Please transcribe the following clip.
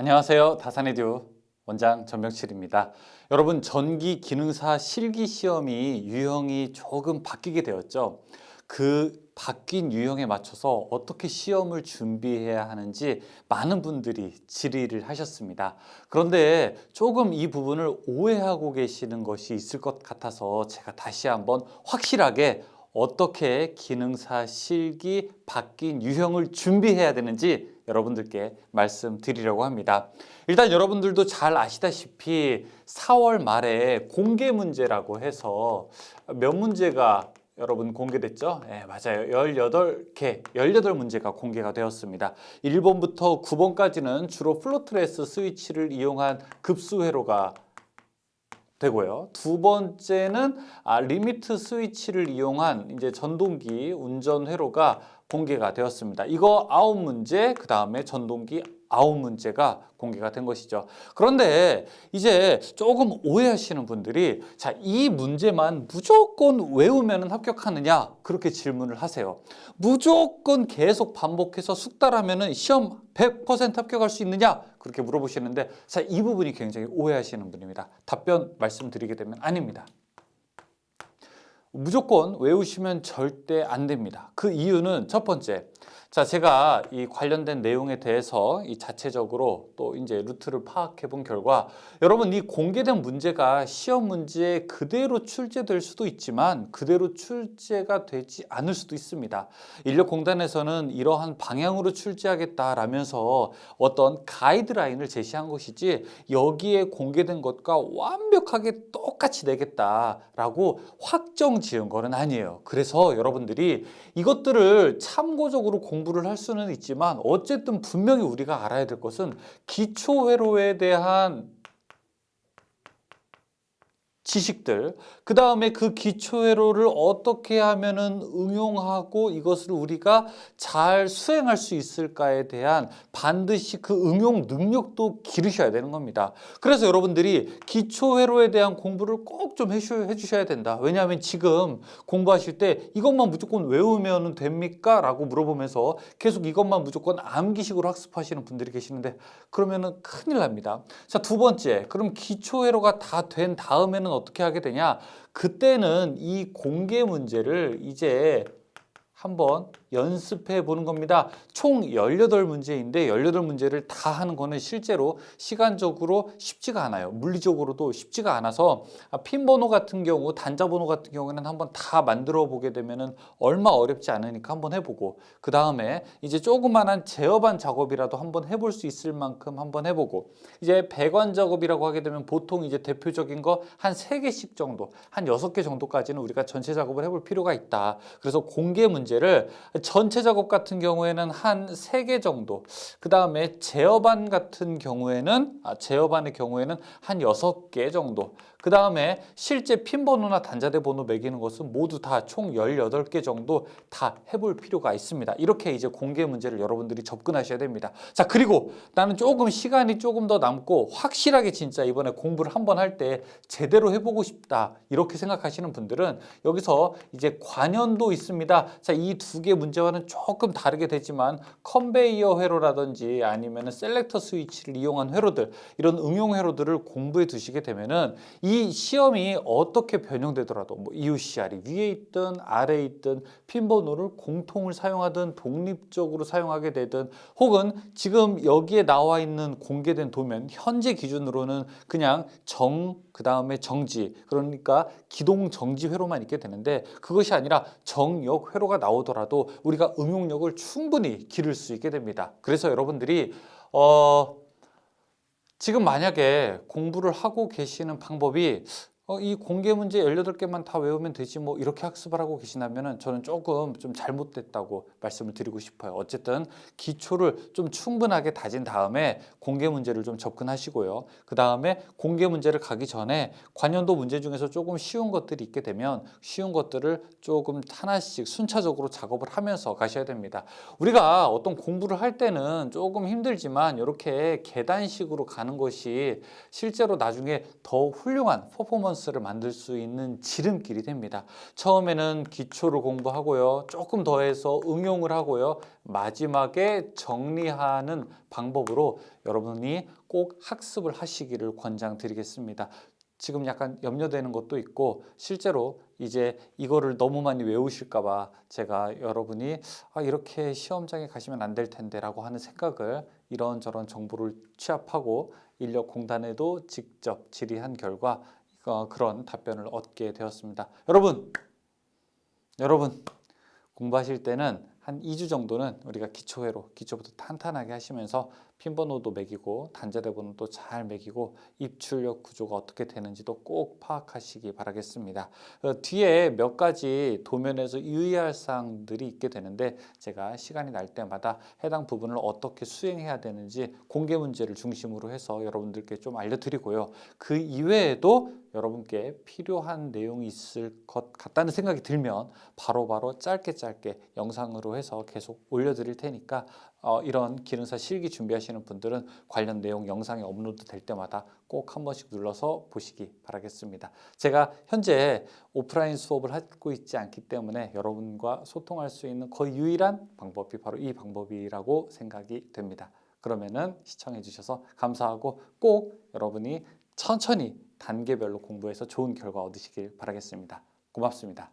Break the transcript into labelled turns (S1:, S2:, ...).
S1: 안녕하세요. 다산의 듀 원장 전명칠입니다. 여러분 전기 기능사 실기 시험이 유형이 조금 바뀌게 되었죠. 그 바뀐 유형에 맞춰서 어떻게 시험을 준비해야 하는지 많은 분들이 질의를 하셨습니다. 그런데 조금 이 부분을 오해하고 계시는 것이 있을 것 같아서 제가 다시 한번 확실하게 어떻게 기능사 실기 바뀐 유형을 준비해야 되는지 여러분들께 말씀드리려고 합니다. 일단 여러분들도 잘 아시다시피 4월 말에 공개 문제라고 해서 몇 문제가 여러분 공개됐죠? 네, 맞아요. 18개, 18문제가 공개가 되었습니다. 1번부터 9번까지는 주로 플로트레스 스위치를 이용한 급수 회로가 되고요. 두 번째는 아, 리미트 스위치를 이용한 이제 전동기 운전 회로가 공개가 되었습니다. 이거 아홉 문제, 그 다음에 전동기 아홉 문제가 공개가 된 것이죠. 그런데 이제 조금 오해하시는 분들이 자, 이 문제만 무조건 외우면 합격하느냐? 그렇게 질문을 하세요. 무조건 계속 반복해서 숙달하면 시험 100% 합격할 수 있느냐? 그렇게 물어보시는데 자, 이 부분이 굉장히 오해하시는 분입니다. 답변 말씀드리게 되면 아닙니다. 무조건 외우시면 절대 안 됩니다. 그 이유는 첫 번째. 자, 제가 이 관련된 내용에 대해서 이 자체적으로 또 이제 루트를 파악해 본 결과 여러분 이 공개된 문제가 시험 문제에 그대로 출제될 수도 있지만 그대로 출제가 되지 않을 수도 있습니다. 인력공단에서는 이러한 방향으로 출제하겠다라면서 어떤 가이드라인을 제시한 것이지 여기에 공개된 것과 완벽하게 똑같이 내겠다라고 확정 지은 거는 아니에요. 그래서 여러분들이 이것들을 참고적으로 공 부를 할 수는 있지만 어쨌든 분명히 우리가 알아야 될 것은 기초 회로에 대한 지식들, 그 다음에 그 기초 회로를 어떻게 하면은 응용하고 이것을 우리가 잘 수행할 수 있을까에 대한 반드시 그 응용 능력도 기르셔야 되는 겁니다. 그래서 여러분들이 기초 회로에 대한 공부를 꼭 좀 해주셔야 된다. 왜냐하면 지금 공부하실 때 이것만 무조건 외우면 됩니까? 라고 물어보면서 계속 이것만 무조건 암기식으로 학습하시는 분들이 계시는데 그러면은 큰일 납니다. 자, 두 번째. 그럼 기초 회로가 다 된 다음에는 어떻게 하게 되냐? 그때는 이 공개 문제를 이제 한번 연습해 보는 겁니다. 총 18문제인데 18문제를 다 하는 거는 실제로 시간적으로 쉽지가 않아요. 물리적으로도 쉽지가 않아서 아, 핀 번호 같은 경우, 단자 번호 같은 경우에는 한번 다 만들어 보게 되면은 얼마 어렵지 않으니까 한번 해보고 그 다음에 이제 조그만한 제어반 작업이라도 한번 해볼 수 있을 만큼 한번 해보고 이제 배관 작업이라고 하게 되면 보통 이제 대표적인 거한 세개씩 정도, 한 여섯 개 정도까지는 우리가 전체 작업을 해볼 필요가 있다. 그래서 공개 문제 를 전체 작업 같은 경우에는 한 세 개 정도. 그 다음에 제어반 같은 경우에는 아, 제어반의 경우에는 한 여섯 개 정도. 그 다음에 실제 핀 번호나 단자대 번호 매기는 것은 모두 다 총 18개 정도 다 해볼 필요가 있습니다. 이렇게 이제 공개 문제를 여러분들이 접근하셔야 됩니다. 자, 그리고 나는 조금 시간이 조금 더 남고 확실하게 진짜 이번에 공부를 한번 할 때 제대로 해보고 싶다. 이렇게 생각하시는 분들은 여기서 이제 관연도 있습니다. 자, 이 두 개 문제와는 조금 다르게 되지만 컨베이어 회로라든지 아니면 셀렉터 스위치를 이용한 회로들 이런 응용 회로들을 공부해 두시게 되면은 이 시험이 어떻게 변형되더라도 뭐 EUCR이 위에 있든 아래에 있든 핀 번호를 공통을 사용하든 독립적으로 사용하게 되든 혹은 지금 여기에 나와 있는 공개된 도면 현재 기준으로는 그냥 정 그 다음에 정지 그러니까 기동 정지 회로만 있게 되는데 그것이 아니라 정역 회로가 나오더라도 우리가 응용력을 충분히 기를 수 있게 됩니다. 그래서 여러분들이 어 지금 만약에 공부를 하고 계시는 방법이 어, 이 공개 문제 18개만 다 외우면 되지 뭐 이렇게 학습을 하고 계시다면 저는 조금 좀 잘못됐다고 말씀을 드리고 싶어요. 어쨌든 기초를 좀 충분하게 다진 다음에 공개 문제를 좀 접근하시고요. 그 다음에 공개 문제를 가기 전에 관련도 문제 중에서 조금 쉬운 것들이 있게 되면 쉬운 것들을 조금 하나씩 순차적으로 작업을 하면서 가셔야 됩니다. 우리가 어떤 공부를 할 때는 조금 힘들지만 이렇게 계단식으로 가는 것이 실제로 나중에 더 훌륭한 퍼포먼스 레퍼런스를 만들 수 있는 지름길이 됩니다. 처음에는 기초를 공부하고요. 조금 더해서 응용을 하고요. 마지막에 정리하는 방법으로 여러분이 꼭 학습을 하시기를 권장드리겠습니다. 지금 약간 염려되는 것도 있고 실제로 이제 이거를 너무 많이 외우실까봐 제가 여러분이 아, 이렇게 시험장에 가시면 안 될 텐데라고 하는 생각을 이런저런 정보를 취합하고 인력공단에도 직접 질의한 결과 어, 그런 답변을 얻게 되었습니다. 여러분, 여러분 공부하실 때는 한 2주 정도는 우리가 기초회로 기초부터 탄탄하게 하시면서 핀번호도 매기고 단자대 번호도 잘 매기고 입출력 구조가 어떻게 되는지도 꼭 파악하시기 바라겠습니다. 어, 뒤에 몇 가지 도면에서 유의할 사항들이 있게 되는데 제가 시간이 날 때마다 해당 부분을 어떻게 수행해야 되는지 공개 문제를 중심으로 해서 여러분들께 좀 알려드리고요. 그 이외에도 여러분께 필요한 내용이 있을 것 같다는 생각이 들면 바로 바로 짧게 짧게 영상으로 해서 계속 올려드릴 테니까 어, 이런 기능사 실기 준비하시는 분들은 관련 내용 영상이 업로드 될 때마다 꼭 한 번씩 눌러서 보시기 바라겠습니다. 제가 현재 오프라인 수업을 하고 있지 않기 때문에 여러분과 소통할 수 있는 거의 유일한 방법이 바로 이 방법이라고 생각이 됩니다. 그러면은 시청해 주셔서 감사하고 꼭 여러분이 천천히 단계별로 공부해서 좋은 결과 얻으시길 바라겠습니다. 고맙습니다.